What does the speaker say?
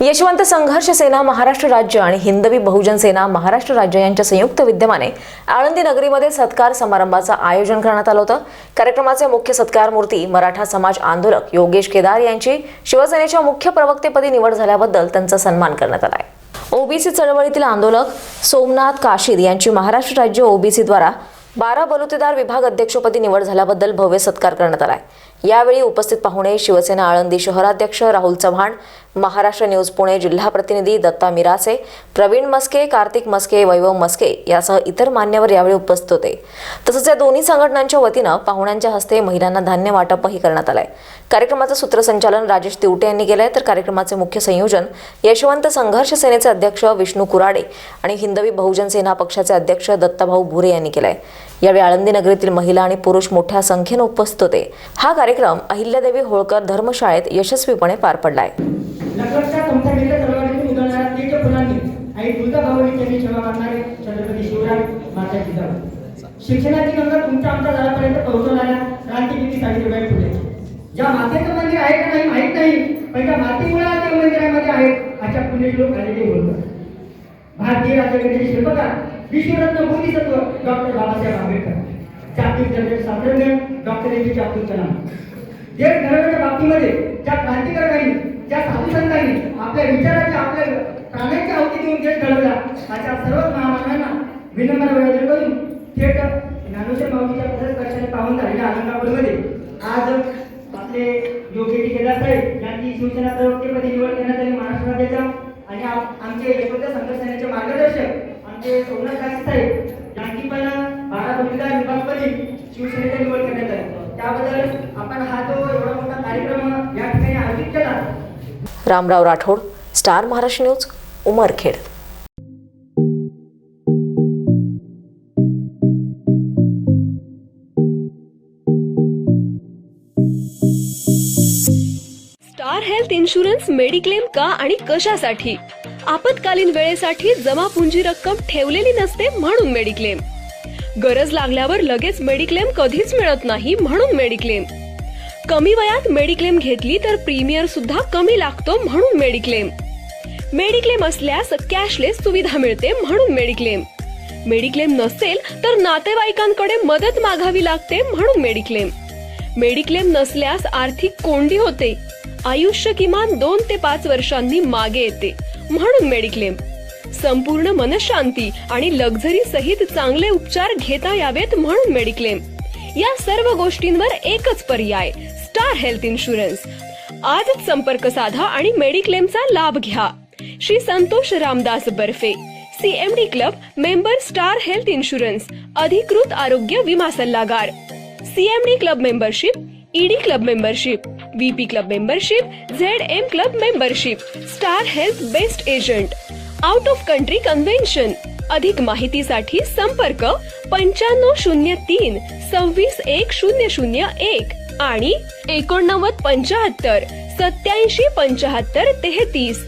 यशवंत संघर्ष सेना महाराष्ट्र राज्य आणि हिंदवी बहुजन सेना महाराष्ट्र राज्य यांच्या संयुक्त विद्यमाने आळंदी नगरीमध्ये सत्कार समारंभाचं आयोजन करण्यात आलं होतं. कार्यक्रमाचे मुख्य सत्कार मूर्ती मराठा समाज आंदोलक योगेश केदार यांची शिवसेनेच्या मुख्य प्रवक्तेपदी निवड झाल्याबद्दल त्यांचा सन्मान करण्यात आला आहे ओबीसी चळवळीतील आंदोलक सोमनाथ काशीद यांची महाराष्ट्र राज्य ओबीसीद्वारा बारा बलुतेदार विभाग अध्यक्षपदी निवड झाल्याबद्दल भव्य सत्कार करण्यात आलाय. यावेळी उपस्थित पाहुणे शिवसेना आळंदी शहराध्यक्ष राहुल चव्हाण महाराष्ट्र न्यूज पुणे जिल्हा प्रतिनिधी दत्ता मिरासे प्रवीण मस्के कार्तिक मस्के वैभव मस्के यासह इतर मान्यवर यावेळी उपस्थित होते. तसंच या दोन्ही संघटनांच्या वतीनं पाहुण्यांच्या हस्ते महिलांना धान्य वाटपही करण्यात आलंय. कार्यक्रमाचं सूत्रसंचालन राजेश तिवटे यांनी केलंय. तर कार्यक्रमाचे मुख्य संयोजन यशवंत संघर्ष सेनेचे अध्यक्ष विष्णू कुराडे आणि हिंदवी बहुजन सेना पक्षाचे अध्यक्ष दत्ताभाऊ भुरे यांनी केलाय. यावेळी आळंदी नगरीतील महिला आणि पुरुष मोठ्या संख्येने उपस्थित होते. हा कार्यक्रम अहिल्यादेवी होळकर धर्मशाळेत यशस्वीपणे पार पडलाय. शिक्षणाची गंगा तुमच्या आमच्या घरापर्यंत पोहोचवणाऱ्या सावित्रीबाई फुले. ज्या मातेचं मंदिर आहे का नाही माहीत नाही पण त्या मातीमुळे त्या मंदिरामध्ये आहेत अशा पुणे लोक आलेले बोलतात भारतीय राज्यघटनेचे शिल्पकार विश्वरत्न बोधिसत्व डॉक्टर बाबासाहेब आंबेडकर. जागतिक दर्जाचे शास्त्रज्ञ डॉक्टर ए पी जे अब्दुल कलाम. देश घडवण्याच्या बाबतीमध्ये ज्या क्रांतिकारकांनी ज्या साधू संतांनी आपल्या विचाराचे आपल्या प्राण्याची आवती देऊन देश घडवला अशा सर्व महामानांना विनम्र निवेदन करून थेट ज्ञानेश्वर माऊलीच्या पदस्पर्शाने पाहून झालेल्या आनंदापूरमध्ये आज आपले योगेश केदार साहेब यांची शिवसेना प्रवक्तेपदी निवड करण्यात आली महाराष्ट्र राज्याच्या आमचे यशवंत संघर्षाचे मार्गदर्शक आमचे सोमनाथ काशी साहेब यांची पण बारा विभागपदी शिवसेनेची निवड करण्यात आली त्याबद्दल आपण हा जो एवढा मोठा कार्यक्रम या ठिकाणी आयोजित केला. Ramrao Rathod star Maharashtra news Umarkhed. Star health insurance mediclaim का आणि कशासाठी? आपत्कालीन वेळेसाठी जमा पुंजी रक्कम ठेवलेली नसते म्हणून मेडिक्लेम. गरज लागल्यावर लगेच मेडिक्लेम कधीच मिळत नाही म्हणून मेडिक्लेम. कमी वयात मेडिक्लेम घेतली तर प्रीमियर सुद्धा कमी लागतो म्हणून मेडिक्लेम. मेडिक्लेम असल्यास कॅशलेस सुविधा मिळते म्हणून मेडिक्लेम. मेडिक्लेम नसेल तर नातेवाईकांकडे मदत मागावी लागते म्हणून मेडिक्लेम. मेडिक्लेम नसल्यास आर्थिक कोंडी होते. आयुष्य किमान दोन ते पाच वर्षांनी मागे येते म्हणून मेडिक्लेम. संपूर्ण मनशांती आणि लक्झरी सहित चांगले उपचार घेता यावेत म्हणून मेडिक्लेम. या सर्व गोष्टींवर एकच पर्याय स्टार हेल्थ इन्शुरन्स. आजच संपर्क साधा आणि मेडिक्लेमचा लाभ घ्या. Shri Santosh Ramdas Barfe CMD club member star health insurance अधिकृत आरोग्य विमा सल्लागार. CMD club membership ED club membership VP club membership Z M club membership star health best agent out of country convention अधिक माहितीसाठी संपर्क पंच्याण्णव शून्य तीन सव्वीस एक शून्य शून्य एक आणि एकोणनव्वद पंचाहत्तर सत्याऐंशी पंचाहत्तर तेहतीस.